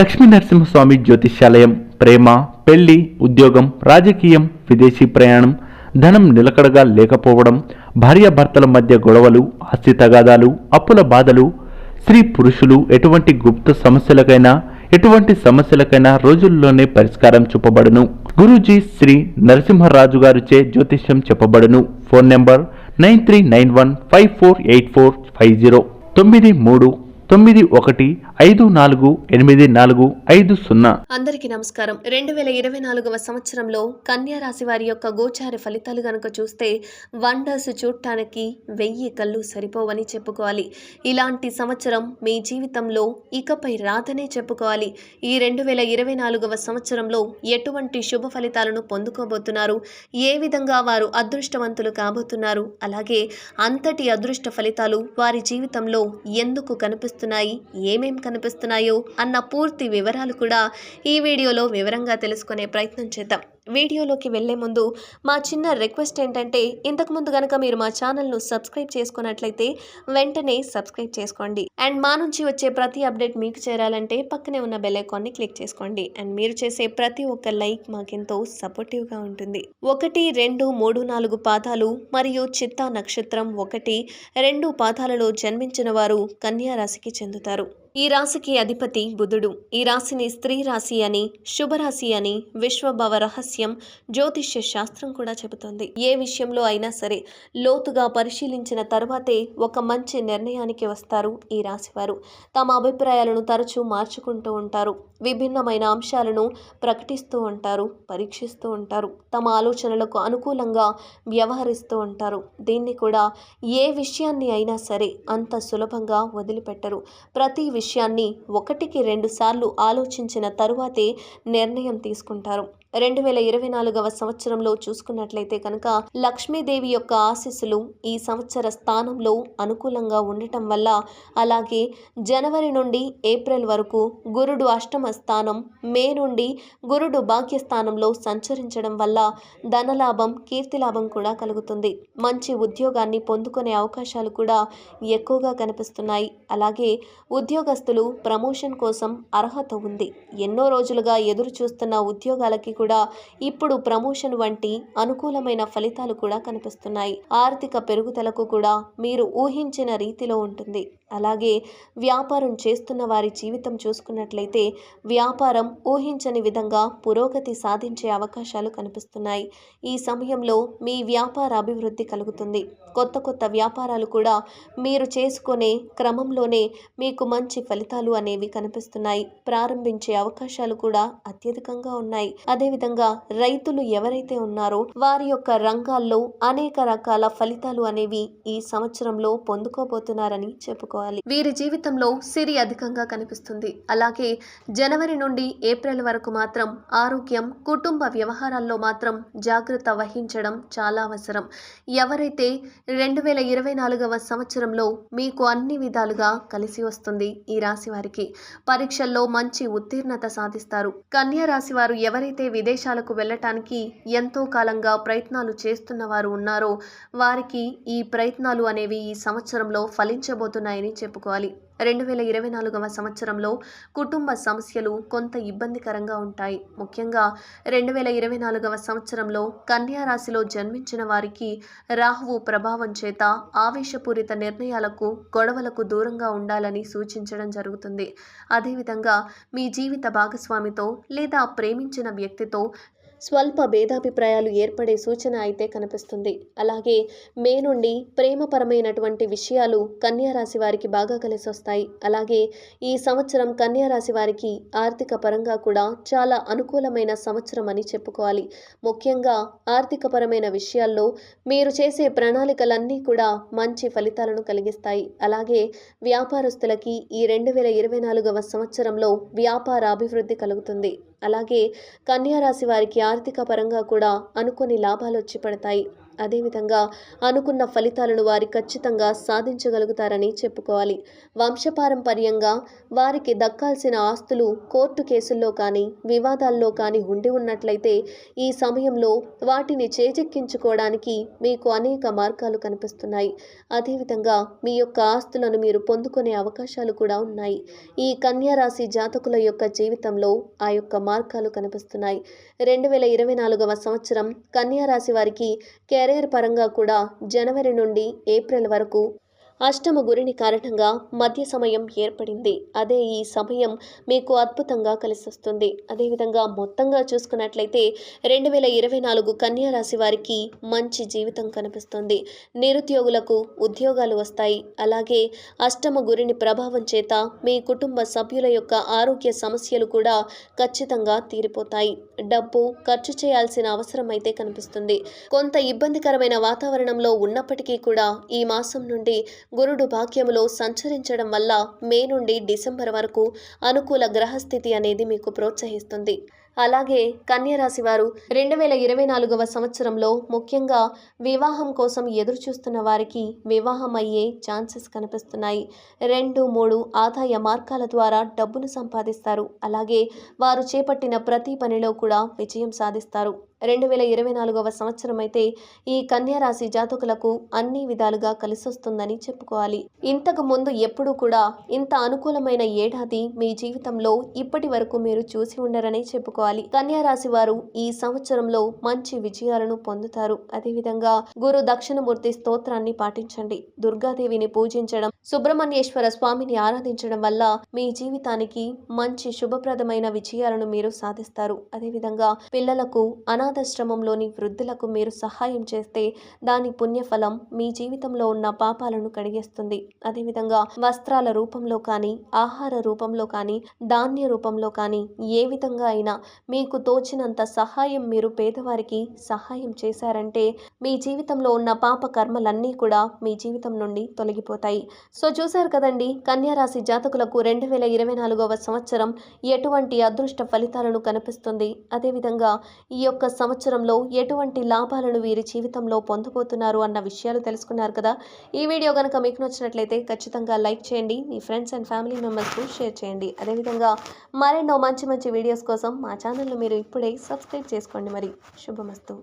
లక్ష్మీ నరసింహస్వామి జ్యోతిష్యాలయం ప్రేమ పెళ్ళి ఉద్యోగం రాజకీయం విదేశీ ప్రయాణం ధనం నిలకడగా లేకపోవడం భార్యాభర్తల మధ్య గొడవలు ఆస్తి తగాదాలు అప్పుల బాధలు స్త్రీ పురుషులు ఎటువంటి గుప్త సమస్యలకైనా ఎటువంటి సమస్యలకైనా రోజుల్లోనే పరిష్కారం చూపబడును. గురూజీ శ్రీ నరసింహరాజు గారిచే జ్యోతిష్యం చెప్పబడును. Phone number nine three nine one five four eight four five zero. తొమ్మిది మూడు తొమ్మిది ఒకటి ఐదు నాలుగు ఎనిమిది నాలుగు ఐదు సున్నా. అందరికీ నమస్కారం. రెండు వేల ఇరవై నాలుగవ సంవత్సరంలో కన్యా రాశి వారి యొక్క గోచార ఫలితాలు గనక చూస్తే వండర్స్ చూడటానికి వెయ్యి కళ్ళు సరిపోవని చెప్పుకోవాలి. ఇలాంటి సంవత్సరం మీ జీవితంలో ఇకపై రాదనే చెప్పుకోవాలి. ఈ రెండు వేల ఇరవై నాలుగవ సంవత్సరంలో ఎటువంటి శుభ ఫలితాలను పొందుకోబోతున్నారు? ఏ విధంగా వారు అదృష్టవంతులు కాబోతున్నారు? అలాగే అంతటి అదృష్ట ఫలితాలు వారి జీవితంలో ఎందుకు కనిపిస్తున్నాయి ఏమేం కనిపిస్తున్నాయో అన్న పూర్తి వివరాలు కూడా ఈ వీడియోలో వివరంగా తెలుసుకునే ప్రయత్నం చేద్దాం. వీడియోలోకి వెళ్ళే ముందు మా చిన్న రిక్వెస్ట్ ఏంటంటే ఇంతకుముందు గనక కనుక మీరు మా ఛానల్ను సబ్స్క్రైబ్ చేసుకున్నట్లయితే వెంటనే సబ్స్క్రైబ్ చేసుకోండి. అండ్ మా నుంచి వచ్చే ప్రతి అప్డేట్ మీకు చేరాలంటే పక్కనే ఉన్న బెల్ ఐకాన్ని క్లిక్ చేసుకోండి. అండ్ మీరు చేసే ప్రతి ఒక్క లైక్ మాకెంతో సపోర్టివ్గా ఉంటుంది. ఒకటి రెండు మూడు నాలుగు పాదాలు మరియు చిత్తా నక్షత్రం ఒకటి రెండు పాదాలలో జన్మించిన వారు కన్యారాశికి చెందుతారు. ఈ రాశికి అధిపతి బుధుడు. ఈ రాశిని స్త్రీ రాశి అని శుభరాశి అని విశ్వభవ రహస్యం జ్యోతిష్య శాస్త్రం కూడా చెబుతోంది. ఏ విషయంలో అయినా సరే లోతుగా పరిశీలించిన తర్వాతే ఒక మంచి నిర్ణయానికి వస్తారు ఈ రాశివారు. తమ అభిప్రాయాలను తరచూ మార్చుకుంటూ ఉంటారు. విభిన్నమైన అంశాలను ప్రకటిస్తూ ఉంటారు పరీక్షిస్తూ ఉంటారు. తమ ఆలోచనలకు అనుకూలంగా వ్యవహరిస్తూ ఉంటారు. దీన్ని కూడా ఏ విషయాన్ని అయినా సరే అంత సులభంగా వదిలిపెట్టరు. ప్రతి విషయాన్ని ఒకటికి రెండు సార్లు ఆలోచించిన తరువాతే నిర్ణయం తీసుకుంటారు. రెండు వేల ఇరవై నాలుగవ సంవత్సరంలో చూసుకున్నట్లయితే కనుక లక్ష్మీదేవి యొక్క ఆశీస్సులు ఈ సంవత్సర స్థానంలో అనుకూలంగా ఉండటం వల్ల అలాగే జనవరి నుండి ఏప్రిల్ వరకు గురుడు అష్టమ స్థానం మే నుండి గురుడు భాగ్యస్థానంలో సంచరించడం వల్ల ధనలాభం కీర్తిలాభం కూడా కలుగుతుంది. మంచి ఉద్యోగాన్ని పొందుకునే అవకాశాలు కూడా ఎక్కువగా కనిపిస్తున్నాయి. అలాగే ఉద్యోగస్తులు ప్రమోషన్ కోసం అర్హత ఉంది. ఎన్నో రోజులుగా ఎదురు చూస్తున్న ఉద్యోగాలకి కూడా కూడా ఇప్పుడు ప్రమోషన్ వంటి అనుకూలమైన ఫలితాలు కూడా కనిపిస్తున్నాయి. ఆర్థిక పెరుగుదలకు కూడా మీరు ఊహించిన రీతిలో ఉంటుంది. అలాగే వ్యాపారం చేస్తున్న వారి జీవితం చూసుకున్నట్లయితే వ్యాపారం ఊహించని విధంగా పురోగతి సాధించే అవకాశాలు కనిపిస్తున్నాయి. ఈ సమయంలో మీ వ్యాపార అభివృద్ధి కలుగుతుంది. కొత్త కొత్త వ్యాపారాలు కూడా మీరు చేసుకునే క్రమంలోనే మీకు మంచి ఫలితాలు అనేవి కనిపిస్తున్నాయి. ప్రారంభించే అవకాశాలు కూడా అత్యధికంగా ఉన్నాయి. అదేవిధంగా రైతులు ఎవరైతే ఉన్నారో వారి యొక్క రంగాల్లో అనేక రకాల ఫలితాలు అనేవి ఈ సంవత్సరంలో పొందుకోబోతున్నారని చెప్పుకో చేసుకోవాలి వీరి జీవితంలో సిరి అధికంగా కనిపిస్తుంది. అలాగే జనవరి నుండి ఏప్రిల్ వరకు మాత్రం ఆరోగ్యం కుటుంబ వ్యవహారాల్లో మాత్రం జాగ్రత్త వహించడం చాలా అవసరం. ఎవరైతే రెండు వేల ఇరవై నాలుగవ సంవత్సరంలో మీకు అన్ని విధాలుగా కలిసి వస్తుంది ఈ రాశి వారికి పరీక్షల్లో మంచి ఉత్తీర్ణత సాధిస్తారు. కన్యా రాశి వారు ఎవరైతే విదేశాలకు వెళ్ళటానికి ఎంతో కాలంగా ప్రయత్నాలు చేస్తున్న వారు ఉన్నారో వారికి ఈ ప్రయత్నాలు అనేవి ఈ సంవత్సరంలో ఫలించబోతున్నాయని చెప్పుకోవాలి. రెండు వేల ఇరవై నాలుగవ సంవత్సరంలో కుటుంబ సమస్యలు కొంత ఇబ్బందికరంగా ఉంటాయి. ముఖ్యంగా రెండు వేల ఇరవై నాలుగవ సంవత్సరంలో కన్యారాశిలో జన్మించిన వారికి రాహువు ప్రభావం చేత ఆవేశపూరిత నిర్ణయాలకు గొడవలకు దూరంగా ఉండాలని సూచించడం జరుగుతుంది. అదేవిధంగా మీ జీవిత భాగస్వామితో లేదా ప్రేమించిన వ్యక్తితో స్వల్ప భేదాభిప్రాయాలు ఏర్పడే సూచన అయితే కనిపిస్తుంది. అలాగే మే నుండి ప్రేమపరమైనటువంటి విషయాలు కన్యా రాశి వారికి బాగా కలిసి వస్తాయి అలాగే ఈ సంవత్సరం కన్యారాశి వారికి ఆర్థిక పరంగా కూడా చాలా అనుకూలమైన సంవత్సరం అని చెప్పుకోవాలి. ముఖ్యంగా ఆర్థికపరమైన విషయాల్లో మీరు చేసే ప్రణాళికలన్నీ కూడా మంచి ఫలితాలను కలిగిస్తాయి. అలాగే వ్యాపారస్తులకి ఈ రెండు వేల ఇరవై నాలుగవ సంవత్సరంలో వ్యాపార అభివృద్ధి కలుగుతుంది. అలాగే కన్యా రాశి వారికి ఆర్థిక పరంగా కూడా అనుకోని లాభాలు వచ్చి పడతాయి. అదేవిధంగా అనుకున్న ఫలితాలను వారి ఖచ్చితంగా సాధించగలుగుతారని చెప్పుకోవాలి. వంశపారంపర్యంగా వారికి దక్కాల్సిన ఆస్తులు కోర్టు కేసుల్లో కానీ వివాదాల్లో కానీ ఉండి ఉన్నట్లయితే ఈ సమయంలో వాటిని చేజెక్కించుకోవడానికి మీకు అనేక మార్గాలు కనిపిస్తున్నాయి. అదేవిధంగా మీ యొక్క ఆస్తులను మీరు పొందుకునే అవకాశాలు కూడా ఉన్నాయి. ఈ కన్యారాశి జాతకుల యొక్క జీవితంలో ఆ యొక్క మార్గాలు కనిపిస్తున్నాయి. రెండు వేల ఇరవై నాలుగవ సంవత్సరం కన్యా రాశి వారికి కెరీర్ పరంగా కూడా జనవరి నుండి ఏప్రిల్ వరకు అష్టమ గురిని కారణంగా మధ్య సమయం ఏర్పడింది. అదే ఈ సమయం మీకు అద్భుతంగా కలిసొస్తుంది. అదేవిధంగా మొత్తంగా చూసుకున్నట్లయితే రెండు వేల ఇరవై నాలుగు కన్యా రాశి వారికి మంచి జీవితం కనిపిస్తుంది. నిరుద్యోగులకు ఉద్యోగాలు వస్తాయి. అలాగే అష్టమ గురిని ప్రభావం చేత మీ కుటుంబ సభ్యుల యొక్క ఆరోగ్య సమస్యలు కూడా ఖచ్చితంగా తీరిపోతాయి. డబ్బు ఖర్చు చేయాల్సిన అవసరం అయితే కనిపిస్తుంది. కొంత ఇబ్బందికరమైన వాతావరణంలో ఉన్నప్పటికీ కూడా ఈ మాసం నుండి గురుడు భాగ్యములో సంచరించడం వల్ల మే నుండి డిసెంబర్ వరకు అనుకూల గ్రహస్థితి అనేది మీకు ప్రోత్సహిస్తుంది. అలాగే కన్యరాశి వారు రెండు వేల ఇరవై నాలుగవ సంవత్సరంలో ముఖ్యంగా వివాహం కోసం ఎదురు చూస్తున్న వారికి వివాహం అయ్యే ఛాన్సెస్ కనిపిస్తున్నాయి. రెండు మూడు ఆదాయ మార్గాల ద్వారా డబ్బును సంపాదిస్తారు. అలాగే వారు చేపట్టిన ప్రతి పనిలో కూడా విజయం సాధిస్తారు. రెండు వేల ఇరవై నాలుగవ సంవత్సరం అయితే ఈ కన్యారాశి జాతకులకు అన్ని విధాలుగా కలిసొస్తుందని చెప్పుకోవాలి. ఇంతకు ముందు ఎప్పుడూ కూడా ఇంత అనుకూలమైన ఏడాది మీ జీవితంలో ఇప్పటి వరకు మీరు చూసి ఉండరని చెప్పుకోవాలి. కన్యారాశి వారు ఈ సంవత్సరంలో మంచి విజయాలను పొందుతారు. అదేవిధంగా గురు దక్షిణమూర్తి స్తోత్రాన్ని పాటించండి. దుర్గాదేవిని పూజించడం సుబ్రహ్మణ్యేశ్వర స్వామిని ఆరాధించడం వల్ల మీ జీవితానికి మంచి శుభప్రదమైన విజయాలను మీరు సాధిస్తారు. అదేవిధంగా పిల్లలకు అనాథాశ్రమంలోని వృద్ధులకు మీరు సహాయం చేస్తే దాని పుణ్యఫలం మీ జీవితంలో ఉన్న పాపాలను కడిగేస్తుంది. అదేవిధంగా వస్త్రాల రూపంలో కానీ ఆహార రూపంలో కానీ ధాన్య రూపంలో కానీ ఏ విధంగా అయినా మీకు తోచినంత సహాయం మీరు పేదవారికి సహాయం చేశారంటే మీ జీవితంలో ఉన్న పాప కర్మలన్నీ కూడా మీ జీవితం నుండి తొలగిపోతాయి. సో చూశారు కదండి కన్యా రాశి జాతకులకు రెండు వేల ఇరవై నాలుగవ సంవత్సరం ఎటువంటి అదృష్ట ఫలితాలను కనిపిస్తుంది? అదేవిధంగా ఈ యొక్క సంవత్సరంలో ఎటువంటి లాభాలను వీరి జీవితంలో పొందబోతున్నారు అన్న విషయాలు తెలుసుకున్నారు కదా. ఈ వీడియో కనుక మీకు నచ్చినట్లయితే ఖచ్చితంగా లైక్ చేయండి మీ ఫ్రెండ్స్ అండ్ ఫ్యామిలీ మెంబర్స్కు షేర్ చేయండి. అదేవిధంగా మరెన్నో మంచి మంచి వీడియోస్ కోసం మా ఛానల్ను మీరు ఇప్పుడే సబ్స్క్రైబ్ చేసుకోండి మరి. శుభమస్తు.